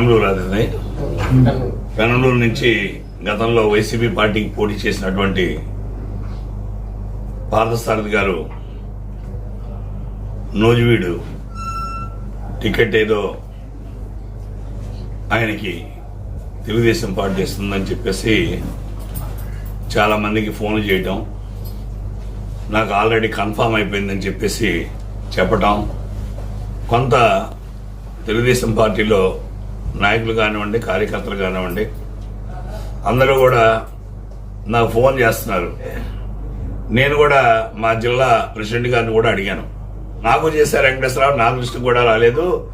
పెనంలూరు అది పెనంలూరు నుంచి గతంలో వైసీపీ పార్టీకి పోటీ చేసినటువంటి పార్థసారథి గారు నోజువీడు టికెట్ ఏదో ఆయనకి తెలుగుదేశం పార్టీ ఇస్తుందని చెప్పేసి చాలా మందికి ఫోన్ చేయటం నాకు ఆల్రెడీ కన్ఫామ్ అయిపోయిందని చెప్పేసి చెప్పటం. కొంత తెలుగుదేశం పార్టీలో నాయకులు కానివ్వండి కార్యకర్తలు కానివ్వండి అందరూ కూడా నాకు ఫోన్ చేస్తున్నారు. నేను కూడా మా జిల్లా ప్రెసిడెంట్ గారిని కూడా అడిగాను. నాకు చేశారు వెంకటేశ్వరరావు నా దృష్టికి కూడా రాలేదు.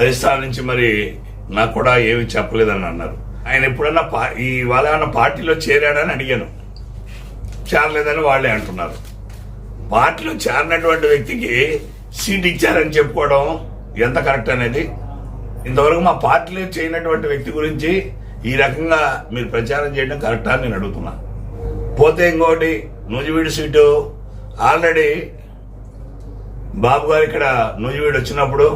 అధిష్టానం నుంచి మరి నాకు కూడా ఏమి చెప్పలేదని అన్నారు. ఆయన ఎప్పుడన్నా పా ఈ వాళ్ళ ఏమన్నా పార్టీలో చేరాడని అడిగాను. చేరలేదని వాళ్ళే అంటున్నారు. పార్టీలో చేరినటువంటి వ్యక్తికి సీట్ ఇచ్చారని చెప్పుకోవడం ఎంత కరెక్ట్ అనేది? ఇంతవరకు మా పార్టీలో చేయనటువంటి వ్యక్తి గురించి ఈ రకంగా మీరు ప్రచారం చేయడం కరెక్టా నేను అడుగుతున్నా. పోతే ఇంకోటి నూజివీడు సీటు ఆల్రెడీ బాబు గారు ఇక్కడ నూజివీడు వచ్చినప్పుడు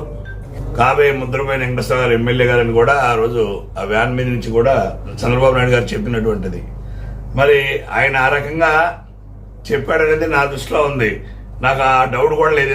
కాబే ముద్రమైన వెంకటేశ్వర గారు ఎమ్మెల్యే గారని కూడా ఆ రోజు ఆ వ్యాన్ మీద నుంచి కూడా చంద్రబాబు నాయుడు గారు చెప్పినటువంటిది. మరి ఆయన ఆ రకంగా చెప్పాడనేది నా దృష్టిలో ఉంది. నాకు ఆ డౌట్ కూడా లేదు.